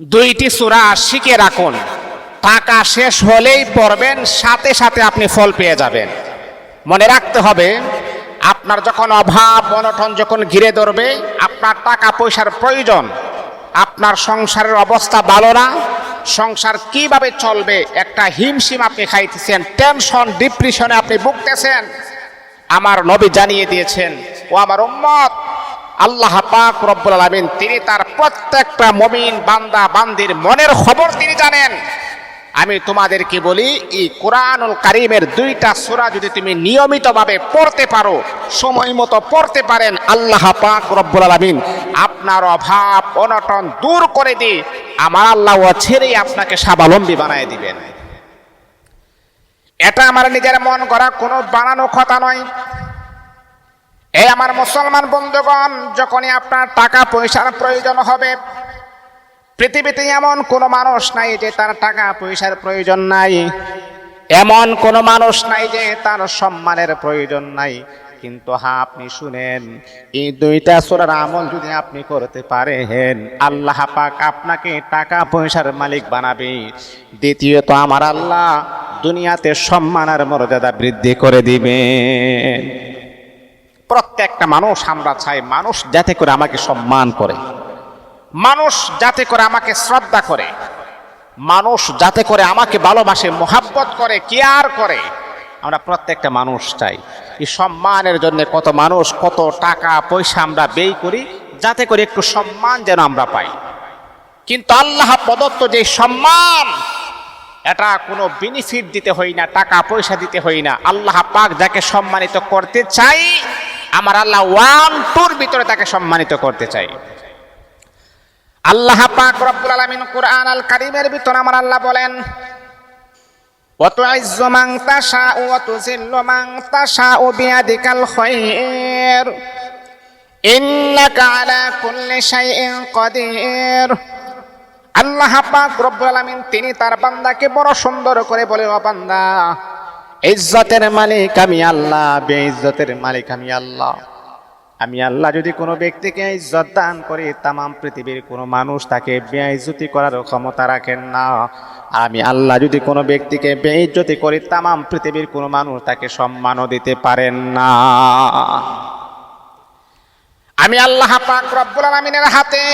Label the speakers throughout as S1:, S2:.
S1: দুইটি সূরা শিখে রাখুন। টাকা শেষ হলেই পড়বেন, সাথে সাথে আপনি ফল পেয়ে যাবেন। মনে রাখতে হবে, আপনার যখন অভাব, অনটন যখন ঘিরে ধরবে, আপনার টাকা পয়সার প্রয়োজন। আপনার সংসারের অবস্থা ভালো না। সংসার কীভাবে চলবে, একটা হিমশিম আপনি খাইতেছেন টেনশন ডিপ্রেশনে আপনি ভুগতেছেন। আমার নবী জানিয়ে দিয়েছেন, ও আমার উম্মত আল্লাহ পাক রব্বুল আলামিন তিনি তার প্রত্যেকটা মমিন বান্দা বান্দির মনের খবর তিনি জানেন। আমি তোমাদেরকে বলি, এই কোরআনুল কারিমের দুইটা সূরা যদি তুমি নিয়মিতভাবে পড়তে পারো, সময় মতো পড়তে পারেন, আল্লাহ পাক রব্বুল আলামিন আপনার অভাব, অনটন দূর করে দিয়ে আমার আল্লাহ ছেড়েই আপনাকে স্বাবলম্বী বানায় দিবেন। এটা আমার নিজের মন করা কোনো বানানো কথা নয়। এই আমার মুসলমান বন্ধুগণ, যখনই আপনার টাকা পয়সার প্রয়োজন হবে, পৃথিবীতে এমন কোনো মানুষ নাই যে তার টাকা পয়সার প্রয়োজন নাই। এমন কোনো মানুষ নাই যে তার সম্মানের প্রয়োজন নাই। কিন্তু হ্যাঁ আপনি শুনেন, এই দুইটা সোরার আমল যদি আপনি করতে পারেন, আল্লাহ পাক আপনাকে টাকা পয়সার মালিক বানাবে। দ্বিতীয়ত, আমার আল্লাহ দুনিয়াতে সম্মান আর মর্যাদা বৃদ্ধি করে দিবেন। প্রত্যেকটা মানুষ, আমরা চাই মানুষ যাতে করে আমাকে সম্মান করে। মানুষ যাতে করে আমাকে শ্রদ্ধা করে। মানুষ যাতে করে আমাকে ভালোবাসে, মোহাব্বত করে, কেয়ার করে। আমরা প্রত্যেকটা মানুষ চাই। এই সম্মানের জন্য কত মানুষ, কত টাকা, পয়সা আমরা ব্যয় করি, যাতে করে একটু সম্মান যেন আমরা পাই। কিন্তু আল্লাহ প্রদত্ত যে সম্মান, এটা কোনো বেনিফিট দিতে হই না টাকা পয়সা দিতে হই না। আল্লাহ পাক যাকে সম্মানিত করতে চাই আমার আল্লাহ ওয়ান টুর ভিতরে তাকে সম্মানিত করতে চাই আল্লাহ পাক রব্বুল আলামিন কোরআন আল কারীমের ভিতরে আমার আল্লাহ বলেন وتعز من تشاء وتذل من تشاء بيدك الخير إنك على كل شيء قدير আল্লাহ পাক রব্বুল আলামিন তিনি তার বান্দাকে বড় সুন্দর করে বলে ও বান্দা ইজ্জতের মালিক আমি আল্লাহ, বেইজ্জতের মালিক আমি আল্লাহ। আমি আল্লাহ যদি কোনো ব্যক্তিকে ইজ্জত দান করি তাম পৃথিবীর কোনো মানুষ তাকে বেইজ্জতি করার ক্ষমতা রাখেন না। আমি আল্লাহ যদি কোনো ব্যক্তিকে বেইজ্জতি করি তাম পৃথিবীর কোনো মানুষ তাকে সম্মানও দিতে পারেন না। আমি আল্লাহ পাক রব্বুল আলামিনের হাতে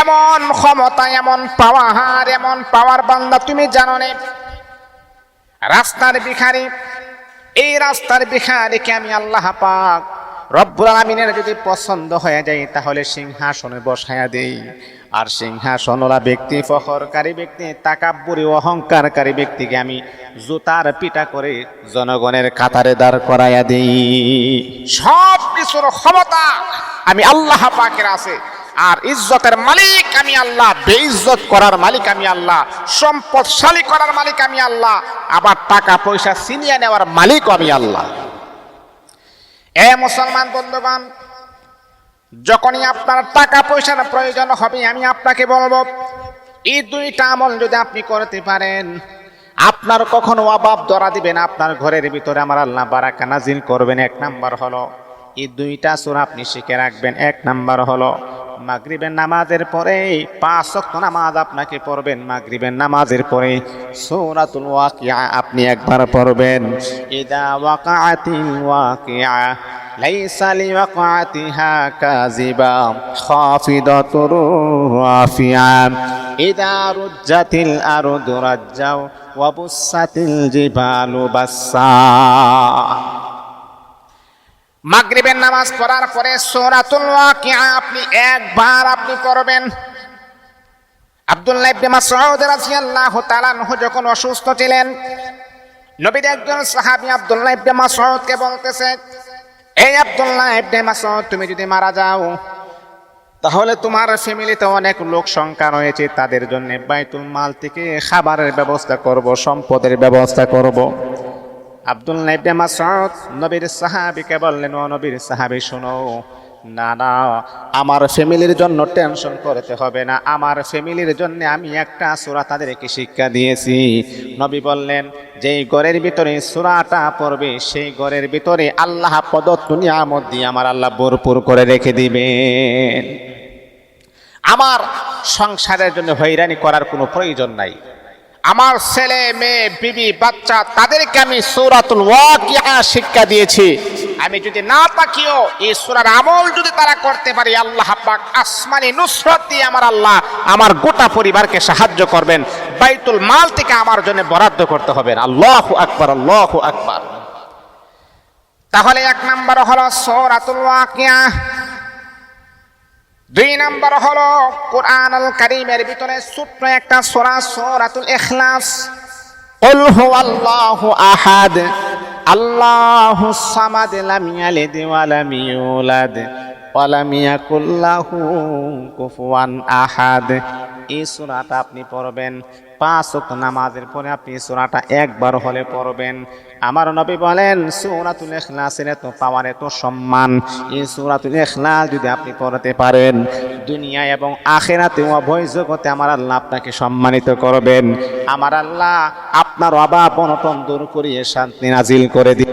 S1: এমন ক্ষমতা, এমন পাওয়ার এমন পাওয়ার বান্দা তুমি জানো রাস্তার ভিখারি এই রাস্তার ভিখারিকে আমি আল্লাহ পাক রব্বুল আলামিনের যদি পছন্দ হয়ে যায়, তাহলে সিংহাসনে বসায়া দেই। আর সিংহাসনলা ব্যক্তি, ফখরকারী ব্যক্তি, তাকাব্বুরি অহংকারকারী ব্যক্তিকে আমি জুতার পিটা করে জনগণের কাতারে দাঁড় করাইয়া দিই। সব কিছুর ক্ষমতা আমি আল্লাহ পাকের আছে। আর ইজ্জতের মালিক আমি আল্লাহ, বেইজ্জত করার মালিক আমি আল্লাহ, সম্পদশালী করার মালিক আমি আল্লাহ, আবার টাকা পয়সা ছিনিয়ে নেওয়ার মালিক আমি আল্লাহ। এ মুসলমান বন্ধুগণ, যখনই আপনার টাকা পয়সার প্রয়োজন হবে, আমি আপনাকে বলব, এই দুইটা আমল যদি আপনি করতে পারেন, আপনার কখনো অভাব ধরা দিবেন আপনার ঘরের ভিতরে আমার আল্লাহ বারাকা নাজিল করবেন। এক নাম্বার হলো, এই দুইটা সুরা আপনি শিখে রাখবেন। এক নাম্বার হলো মাগরিবের নামাজের পরে পাঁচ ওয়াক্ত নামাজ আপনাকে পড়বেন। মাগরিবের নামাজের পরে সূরাতুল ওয়াকিয়া আপনি একবার পড়বেন। ইদা ওয়াকাআতিল ওয়াকিয়া, লাইসা লিওয়াকাতিহা কাযিবা, খাফিদাতুর রাফিয়া ইদা রুজ্জাতিল আরদু রাজ্জাও ওয়া বুসাতিল জিবালু বাসসা। মাগরিবের নামাজ পড়ার পরে সূরাতুল ওয়াকিয়া আপনি একবার আপনি করবেন। আব্দুল্লাহ ইবনে মাসউদ রাদিয়াল্লাহু তাআলা নহ যখন অসুস্থ ছিলেন, নবীর একজন সাহাবী আব্দুল্লাহ ইবনে মাসউদকে বলতেছে, এই আব্দুল্লাহ ইবনে মাসউদ, তুমি যদি মারা যাও, তাহলে তোমার ফ্যামিলিতে অনেক লোক সংখ্যা রয়েছে, তাদের জন্য বাইতুল মাল থেকে খাবারের ব্যবস্থা করব, সম্পদের ব্যবস্থা করব। আব্দুল্লাহ ইবনে মাসউদ নবীর সাহাবীকে বললেন ও নবীর সাহাবী শোনো। না না, আমার ফ্যামিলির জন্য টেনশন করতে হবে না। আমার ফ্যামিলির জন্য আমি একটা সুরা তাদেরকে শিক্ষা দিয়েছি। নবী বললেন, যেই ঘরের ভিতরে সুরাটা পড়বে, সেই ঘরের ভিতরে আল্লাহ প্রদত্ত নিয়ামত দিয়ে আমার আল্লাহ ভরপুর করে রেখে দিবেন। আমার সংসারের জন্য হয়রানি করার কোনো প্রয়োজন নাই। আমার ছেলে, মেয়ে, বিবি, বাচ্চা, তাদেরকে আমি সূরাতুল ওয়াকিয়া শিক্ষা দিয়েছি। আমি যদি না তাকিও, এই সূরার আমল যদি তারা করতে পারে, আল্লাহ পাক আসমানি নুসরত দিয়ে আমার আল্লাহ আমার গোটা পরিবারকে সাহায্য করবেন। বাইতুল মাল থেকে আমার জন্য বরাদ্দ করতে হবে। আল্লাহু আকবার আল্লাহু আকবার। তাহলে এক নাম্বার হলো সূরাতুল ওয়াকিয়া। দুই নাম্বার হলো কোরআন আল কারিমের ভিতরে ছোট্ট একটা সূরা সূরাতুল ইখলাস قل هو الله أحد الله الصمد لم يلد ولم يولد অলামিয়াকুল্লাহু কুফুয়ান আহাদ এই সুরাটা আপনি পড়বেন। পাঁচ ওয়াক্ত নামাজের পরে আপনি সুরাটা একবার হলে পড়বেন। আমার নবী বলেন, সুরাতুল ইখলাসের এত পাওয়ার, এত সম্মান। এই সুরাতুল ইখলাস যদি আপনি পড়াতে পারেন, দুনিয়া এবং আখেরাতে অভয় জগতে আমার আল্লাহ আপনাকে সম্মানিত করবেন। আমার আল্লাহ আপনার অভাব অনটন দূর করিয়ে শান্তি নাজিল করে দিন